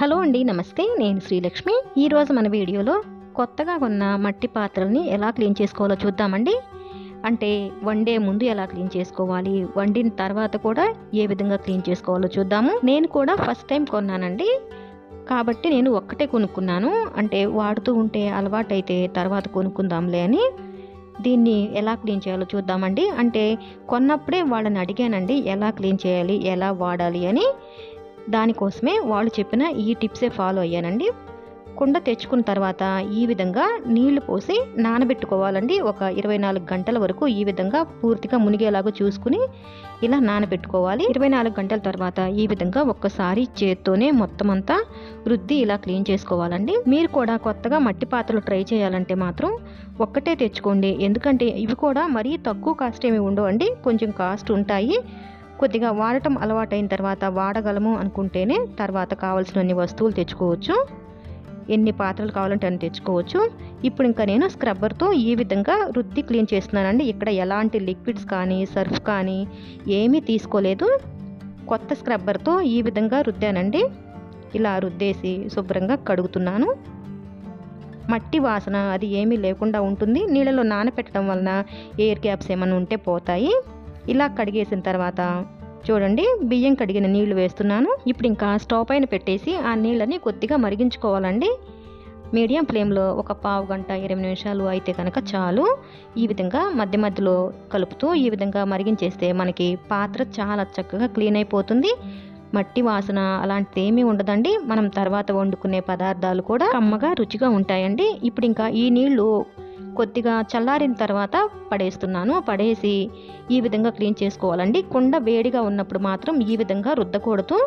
Hello అండి నమస్తే. నేను శ్రీలక్ష్మి. ఈరోజు మన వీడియోలో కొత్తగా కొన్న మట్టి పాత్రల్ని ఎలా క్లీన్ చేసుకోవాలో చూద్దామండి. అంటే వండే ముందు ఎలా క్లీన్ చేసుకోవాలి వండిన తర్వాత కూడా ఏ విధంగా క్లీన్ చేసుకోవాలో చూద్దాము. నేను కూడా ఫస్ట్ టైం కొన్నానండి. కాబట్టి నేను ఒక్కటే కొనుక్కున్నాను. అంటే వాడుతూ ఉంటే అలవాటైతే తర్వాత కొనుక్కుందాంలే అని. దీన్ని ఎలా క్లీన్ చేయాలో చూద్దామండి. అంటే కొన్నప్పుడే వాళ్ళని అడిగానండి ఎలా క్లీన్ చేయాలి ఎలా వాడాలి అని. దానికోసమే వాళ్ళు చెప్పిన ఈ టిప్సే ఫాలో అయ్యానండి. కుండ తెచ్చుకున్న తర్వాత ఈ విధంగా నీళ్ళు పోసి నానబెట్టుకోవాలండి. ఒక ఇరవై నాలుగు గంటల వరకు ఈ విధంగా పూర్తిగా మునిగేలాగా చూసుకుని ఇలా నానబెట్టుకోవాలి. ఇరవై నాలుగు గంటల తర్వాత ఈ విధంగా ఒక్కసారి చేత్తోనే మొత్తం అంతా రుద్ది ఇలా క్లీన్ చేసుకోవాలండి. మీరు కూడా కొత్తగా మట్టి పాత్రలు ట్రై చేయాలంటే మాత్రం ఒక్కటే తెచ్చుకోండి. ఎందుకంటే ఇవి కూడా మరీ తక్కువ కాస్ట్ ఏమి ఉండవండి. కొంచెం కాస్ట్ ఉంటాయి. కొద్దిగా వాడటం అలవాటైన తర్వాత వాడగలము అనుకుంటేనే తర్వాత కావాల్సినన్ని వస్తువులు తెచ్చుకోవచ్చు. ఎన్ని పాత్రలు కావాలంటే అని తెచ్చుకోవచ్చు. ఇప్పుడు ఇంకా నేను స్క్రబ్బర్తో ఈ విధంగా రుద్ది క్లీన్ చేస్తున్నానండి. ఇక్కడ ఎలాంటి లిక్విడ్స్ కానీ సర్ఫ్ కానీ ఏమీ తీసుకోలేదు. కొత్త స్క్రబ్బర్తో ఈ విధంగా రుద్దానండి. ఇలా రుద్దేసి శుభ్రంగా కడుగుతున్నాను. మట్టి వాసన అది ఏమీ లేకుండా ఉంటుంది. నీళ్ళలో నానపెట్టడం వలన ఎయిర్ క్యాప్స్ ఏమైనా ఉంటే పోతాయి. ఇలా కడిగేసిన తర్వాత చూడండి బియ్యం కడిగిన నీళ్ళు వేస్తున్నాను. ఇప్పుడు ఇంకా స్టవ్ పైన పెట్టేసి ఆ నీళ్ళని కొద్దిగా మరిగించుకోవాలండి. మీడియం ఫ్లేమ్లో ఒక పావు గంట ఇరవై నిమిషాలు అయితే కనుక చాలు. ఈ విధంగా మధ్య మధ్యలో కలుపుతూ ఈ విధంగా మరిగించేస్తే మనకి పాత్ర చాలా చక్కగా క్లీన్ అయిపోతుంది. మట్టి వాసన అలాంటిది ఏమీ ఉండదండి. మనం తర్వాత వండుకునే పదార్థాలు కూడా కమ్మగా రుచిగా ఉంటాయండి. ఇప్పుడు ఇంకా ఈ నీళ్ళు కొద్దిగా చల్లారిన తర్వాత పడేస్తున్నాను. పడేసి ఈ విధంగా క్లీన్ చేసుకోవాలండి. కుండ వేడిగా ఉన్నప్పుడు మాత్రం ఈ విధంగా రుద్దకూడదు.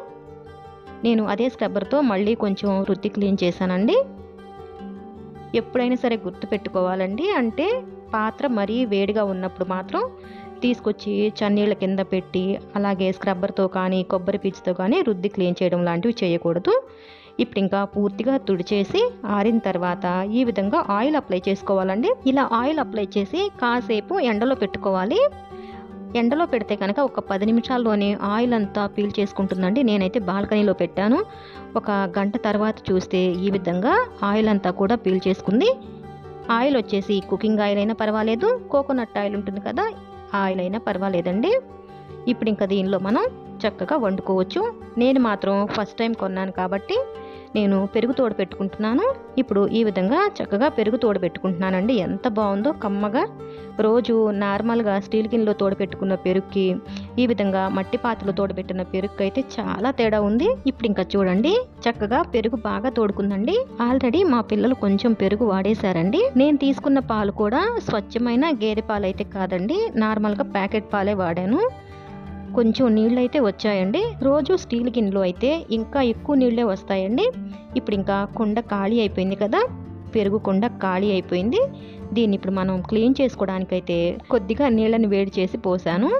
నేను అదే స్క్రబ్బర్తో మళ్ళీ కొంచెం రుద్ది క్లీన్ చేశానండి. ఎప్పుడైనా సరే గుర్తు పెట్టుకోవాలండి అంటే పాత్ర మరీ వేడిగా ఉన్నప్పుడు మాత్రం తీసుకొచ్చి చన్నీళ్ళ కింద పెట్టి అలాగే స్క్రబ్బర్తో కానీ కొబ్బరి పీచుతో కానీ రుద్ది క్లీన్ చేయడం లాంటివి చేయకూడదు. ఇప్పుడు ఇంకా పూర్తిగా తుడిచేసి ఆరిన తర్వాత ఈ విధంగా ఆయిల్ అప్లై చేసుకోవాలండి. ఇలా ఆయిల్ అప్లై చేసి కాసేపు ఎండలో పెట్టుకోవాలి. ఎండలో పెడితే కనుక ఒక పది నిమిషాల్లోనే ఆయిల్ అంతా పీల్ చేసుకుంటుందండి. నేనైతే బాల్కనీలో పెట్టాను. ఒక గంట తర్వాత చూస్తే ఈ విధంగా ఆయిల్ అంతా కూడా పీల్ చేసుకుంది. ఆయిల్ వచ్చేసి కుకింగ్ ఆయిల్ అయినా పర్వాలేదు. కోకోనట్ ఆయిల్ ఉంటుంది కదా ఆయిల్ అయినా పర్వాలేదండి. ఇప్పుడు ఇంకా దీనిలో మనం చక్కగా వండుకోవచ్చు. నేను మాత్రం ఫస్ట్ టైం కొన్నాను కాబట్టి నేను పెరుగు తోడు పెట్టుకుంటున్నాను. ఇప్పుడు ఈ విధంగా చక్కగా పెరుగు తోడు పెట్టుకుంటున్నానండి. ఎంత బాగుందో కమ్మగా. రోజు నార్మల్గా స్టీల్ గిన్నెలో తోడు పెట్టుకున్న పెరుగుకి ఈ విధంగా మట్టి పాత్రలో తోడబెట్టిన పెరుగు అయితే చాలా తేడా ఉంది. ఇప్పుడు ఇంకా చూడండి చక్కగా పెరుగు బాగా తోడుకుందండి. ఆల్రెడీ మా పిల్లలు కొంచెం పెరుగు వాడేశారండి. నేను తీసుకున్న పాలు కూడా స్వచ్ఛమైన గేదె పాలు అయితే కాదండి. నార్మల్గా ప్యాకెట్ పాలే వాడాను. కొంచెం నీళ్ళు అయితే వచ్చాయండి. రోజు స్టీల్ గిన్నెలో అయితే ఇంకా ఎక్కువ నీళ్ళే వస్తాయండి. ఇప్పుడు ఇంకా కుండ ఖాళీ అయిపోయింది కదా. పెరుగు కుండ ఖాళీ అయిపోయింది. దీన్ని ఇప్పుడు మనం క్లీన్ చేసుకోవడానికైతే కొద్దిగా నీళ్ళని వేడి చేసి పోసాను.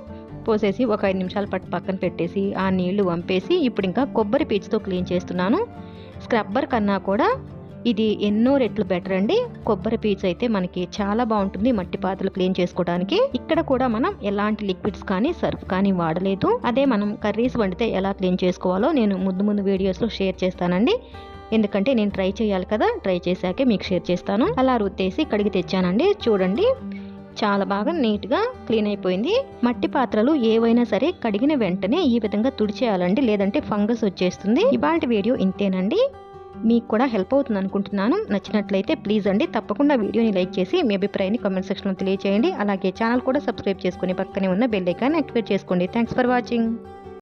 పోసేసి ఒక ఐదు నిమిషాల పట్టు పక్కన పెట్టేసి ఆ నీళ్ళు వంపేసి ఇప్పుడు ఇంకా కొబ్బరి పీచుతో క్లీన్ చేస్తున్నాను. స్క్రబ్బర్ కన్నా కూడా ఇది ఎన్నో రెట్లు బెటర్ అండి. కొబ్బరి పీచు అయితే మనకి చాలా బాగుంటుంది మట్టి పాత్రలు క్లీన్ చేసుకోవడానికి. ఇక్కడ కూడా మనం ఎలాంటి లిక్విడ్స్ కానీ సర్ఫ్ కానీ వాడలేదు. అదే మనం కర్రీస్ వండితే ఎలా క్లీన్ చేసుకోవాలో నేను ముందు ముందు వీడియోస్లో షేర్ చేస్తానండి. ఎందుకంటే నేను ట్రై చేయాలి కదా ట్రై చేశాకే మీకు షేర్ చేస్తాను. అలా రుద్దేసి కడిగి తెచ్చానండి. చూడండి. చాలా బాగా నీట్గా క్లీన్ అయిపోయింది. మట్టి పాత్రలు ఏవైనా సరే కడిగిన వెంటనే ఈ విధంగా తుడిచేయాలండి. లేదంటే ఫంగస్ వచ్చేస్తుంది. ఇవాళ వీడియో ఇంతేనండి. మీకు కూడా హెల్ప్ అవుతుంది అనుకుంటున్నాను నచ్చినట్లయితే ప్లీజ్ అండి తప్పకుండా వీడియోని లైక్ చేసి మీ అభిప్రాయాన్ని కామెంట్ సెక్షన్లో తెలియజేయండి అలాగే ఛానల్ కూడా సబ్స్క్రైబ్ చేసుకుని పక్కనే ఉన్న బెల్ ఐకాన్ యాక్టివేట్ చేసుకోండి. Thanks for watching.